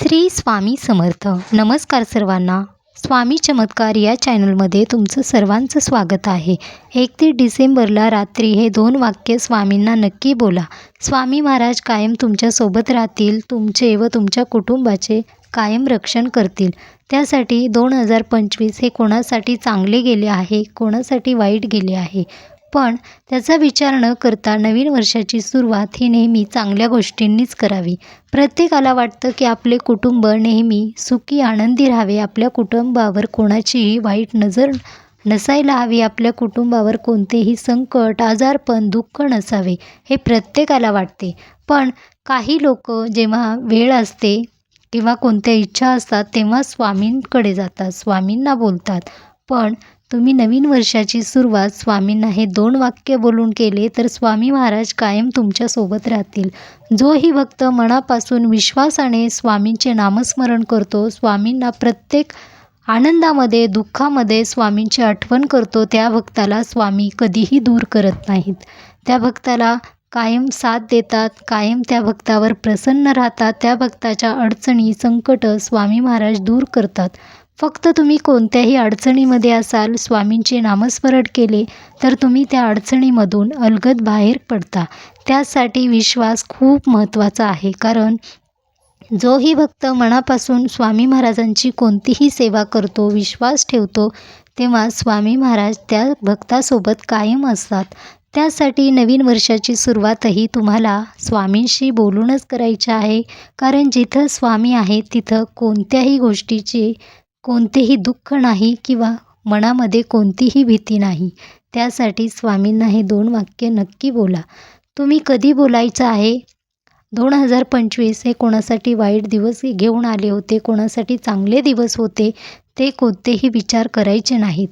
श्री स्वामी समर्थ. नमस्कार सर्वांना. स्वामी चमत्कार या चॅनलमध्ये तुमचं सर्वांचं स्वागत आहे. एकतीस डिसेंबरला रात्री हे दोन वाक्य स्वामींना नक्की बोला. स्वामी महाराज कायम तुमच्यासोबत राहतील तुमचे व तुमच्या कुटुंबाचे कायम रक्षण करतील. त्यासाठी दोन हजार पंचवीस हे कोणासाठी चांगले गेले आहे कोणासाठी वाईट गेले आहे? पण त्याचा विचार न करता नवीन वर्षाची सुरुवात ही नेहमी चांगल्या गोष्टींनीच करावी. प्रत्येकाला वाटतं की आपले कुटुंब नेहमी सुखी आनंदी राहावे. आपल्या कुटुंबावर कोणाचीही वाईट नजर नसायला हवी. आपल्या कुटुंबावर कोणतेही संकट आजारपण दुःख नसावे हे प्रत्येकाला वाटते. पण काही लोक जेव्हा वेळ असते किंवा कोणत्या इच्छा असतात तेव्हा स्वामींकडे जातात स्वामींना बोलतात. पण तुम्ही नवीन वर्षाची सुरुवात स्वामींना हे दोन वाक्य बोलून केले तर स्वामी महाराज कायम तुमच्यासोबत राहतील. जोही भक्त मनापासून विश्वासाने स्वामींचे नामस्मरण करतो स्वामींना प्रत्येक आनंदामध्ये दुःखामध्ये स्वामींची आठवण करतो त्या भक्ताला स्वामी कधीही दूर करत नाहीत. त्या भक्ताला कायम साथ देतात कायम त्या भक्तावर प्रसन्न राहतात त्या भक्ताच्या अडचणी संकट स्वामी महाराज दूर करतात. फक्त तुम्ही कोणत्याही अडचणीमध्ये असाल स्वामींचे नामस्मरण केले तर तुम्ही त्या अडचणीमधून अलगद बाहेर पडता. त्यासाठी विश्वास खूप महत्त्वाचा आहे कारण जोही भक्त मनापासून स्वामी महाराजांची कोणतीही सेवा करतो विश्वास ठेवतो तेव्हा स्वामी महाराज त्या भक्तासोबत कायम असतात. त्यासाठी नवीन वर्षाची सुरुवातही तुम्हाला स्वामींशी बोलूनच करायची आहे कारण जिथं स्वामी आहे तिथं कोणत्याही गोष्टीची कोणतेही दुःख नाही किंवा मनामध्ये कोणतीही भीती नाही. त्यासाठी स्वामींना हे दोन वाक्य नक्की बोला. तुम्ही कधी बोलायचं आहे? दोन हजार पंचवीस हे कोणासाठी वाईट दिवस घेऊन आले होते? कोणासाठी चांगले दिवस होते? ते कोणतेही विचार करायचे नाहीत.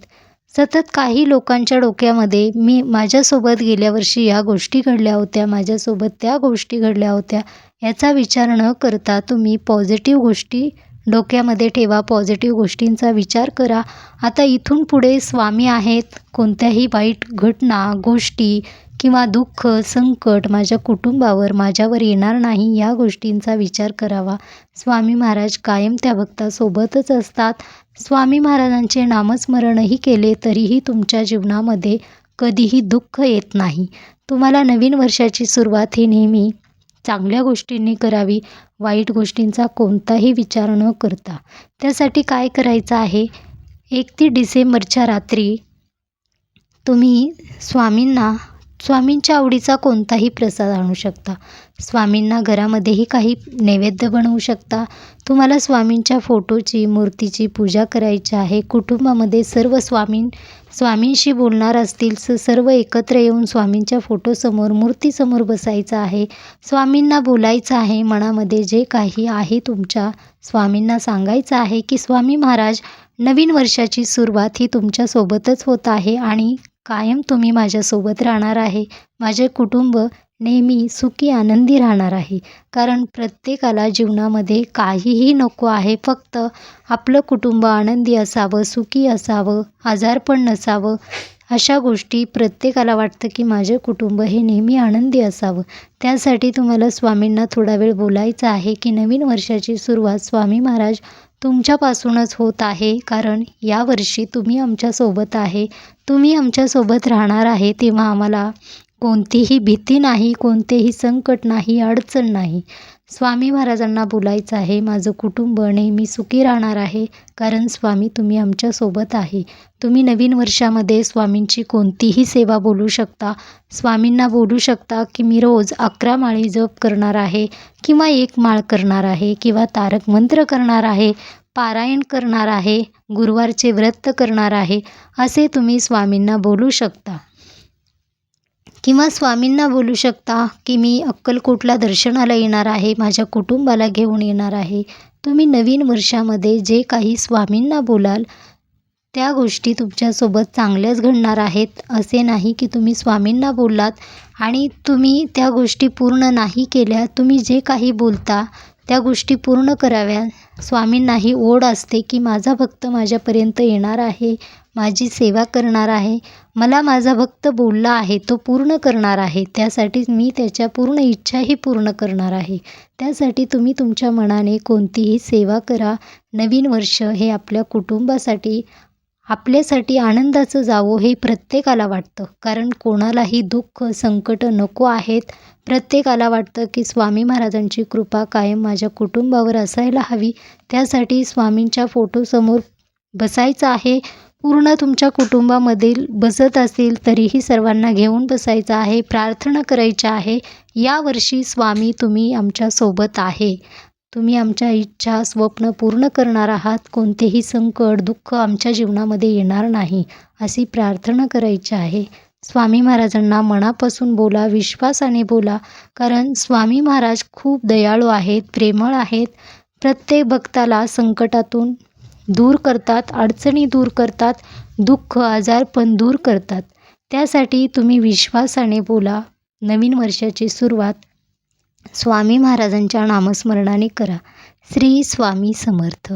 सतत काही लोकांच्या डोक्यामध्ये मी माझ्यासोबत गेल्या वर्षी या गोष्टी घडल्या होत्या माझ्यासोबत त्या गोष्टी घडल्या होत्या याचा विचार न करता तुम्ही पॉझिटिव्ह गोष्टी डोक्यामध्ये ठेवा पॉझिटिव्ह गोष्टींचा विचार करा. आता इथून पुढे स्वामी आहेत. कोणत्याही वाईट घटना गोष्टी किंवा दुःख संकट माझ्या कुटुंबावर माझ्यावर येणार नाही या गोष्टींचा विचार करावा. स्वामी महाराज कायम त्या भक्तासोबतच असतात. स्वामी महाराजांचे नामस्मरणही केले तरीही तुमच्या जीवनामध्ये कधीही दुःख येत नाही. तुम्हाला नवीन वर्षाची सुरुवात ही नेहमी चांगल्या गोष्टींनी करावी वाईट गोष्टींचा कोणताही विचार न करता. त्यासाठी काय करायचं आहे? एकतीस डिसेंबरच्या रात्री तुम्ही स्वामींना स्वामींच्या आवडीचा कोणताही प्रसाद आणू शकता. स्वामींना घरामध्येही काही नैवेद्य बनवू शकता. तुम्हाला स्वामींच्या फोटोची मूर्तीची पूजा करायची आहे. कुटुंबामध्ये सर्व स्वामीं स्वामींशी बोलणार असतील स सर्व एकत्र येऊन स्वामींच्या फोटोसमोर मूर्तीसमोर बसायचं आहे. स्वामींना बोलायचं आहे मनामध्ये. जे काही आहे तुमच्या स्वामींना सांगायचं आहे की स्वामी महाराज नवीन वर्षाची सुरुवात ही तुमच्यासोबतच होत आहे आणि कायम तुम्ही माझ्यासोबत राहणार आहे. माझे कुटुंब नेहमी सुखी आनंदी राहणार आहे. कारण प्रत्येकाला जीवनामध्ये काहीही नको आहे. फक्त आपलं कुटुंब आनंदी असावं सुखी असावं आजारपण नसावं. अशा गोष्टी प्रत्येकाला वाटतं की माझे कुटुंब हे नेहमी आनंदी असावं. त्यासाठी तुम्हाला स्वामींना थोडा वेळ बोलायचा आहे की नवीन वर्षाची सुरुवात स्वामी महाराज तुमच्यापासूनच होत आहे. कारण यावर्षी तुम्ही आमच्यासोबत आहे. तुम्ही आमच्यासोबत राहणार आहे तेव्हा आम्हाला कोणतीही भीती नाही कोणतेही संकट नाही अडचण नाही. स्वामी महाराजांना बोलायचं आहे माझं कुटुंब नेहमी सुखी राहणार आहे कारण स्वामी तुम्ही आमच्यासोबत आहे. तुम्ही नवीन वर्षामध्ये स्वामींची कोणतीही सेवा बोलू शकता. स्वामींना बोलू शकता की मी रोज अकरा माळी जप करणार आहे किंवा एक माळ करणार आहे किंवा तारक मंत्र करणार आहे पारायण करणार आहे गुरुवारचे व्रत करणार आहे असे तुम्ही स्वामींना बोलू शकता. किंवा स्वामींना बोलू शकता की मी अक्कलकोटला दर्शनाला येणार आहे माझ्या कुटुंबाला घेऊन येणार आहे. तुम्ही नवीन वर्षामध्ये जे काही स्वामींना बोलाल त्या गोष्टी तुमच्यासोबत चांगल्याच घडणार आहेत असे नाही की तुम्ही स्वामींना बोललात आणि तुम्ही त्या गोष्टी पूर्ण नाही केल्या. तुम्ही जे काही बोलता त्या गोष्टी पूर्ण कराव्या. स्वामींनाही ओढ असते की माझा भक्त माझ्यापर्यंत येणार आहे माझी सेवा करणार आहे. मला माझा भक्त बोलला आहे तो पूर्ण करणार आहे. त्यासाठी मी त्याच्या पूर्ण इच्छाही पूर्ण करणार आहे. त्यासाठी तुम्ही तुमच्या मनाने कोणतीही सेवा करा. नवीन वर्ष हे आपल्या कुटुंबासाठी आपल्यासाठी आनंदाचं जावो हे प्रत्येकाला वाटतं. कारण कोणालाही दुःख संकट नको आहेत. प्रत्येकाला वाटतं की स्वामी महाराजांची कृपा कायम माझ्या कुटुंबावर असायला हवी. त्यासाठी स्वामींच्या फोटोसमोर बसायचं आहे. पूर्ण तुमच्या कुटुंबामधील बसत असेल तरीही सर्वांना घेऊन बसायचं आहे. प्रार्थना करायच्या आहे. यावर्षी स्वामी तुम्ही आमच्यासोबत आहे. तुम्ही आमच्या इच्छा स्वप्न पूर्ण करणार आहात. कोणतेही संकट दुःख आमच्या जीवनामध्ये येणार नाही अशी प्रार्थना करायची आहे. स्वामी महाराजांना मनापासून बोला विश्वासाने बोला कारण स्वामी महाराज खूप दयाळू आहेत प्रेमळ आहेत. प्रत्येक भक्ताला संकटातून दूर करतात अडचणी दूर करतात दुःख आजारपण दूर करतात. त्यासाठी तुम्ही विश्वासाने बोला. नवीन वर्षाची सुरुवात स्वामी महाराजांच्या नामस्मरणाने करा. श्री स्वामी समर्थ.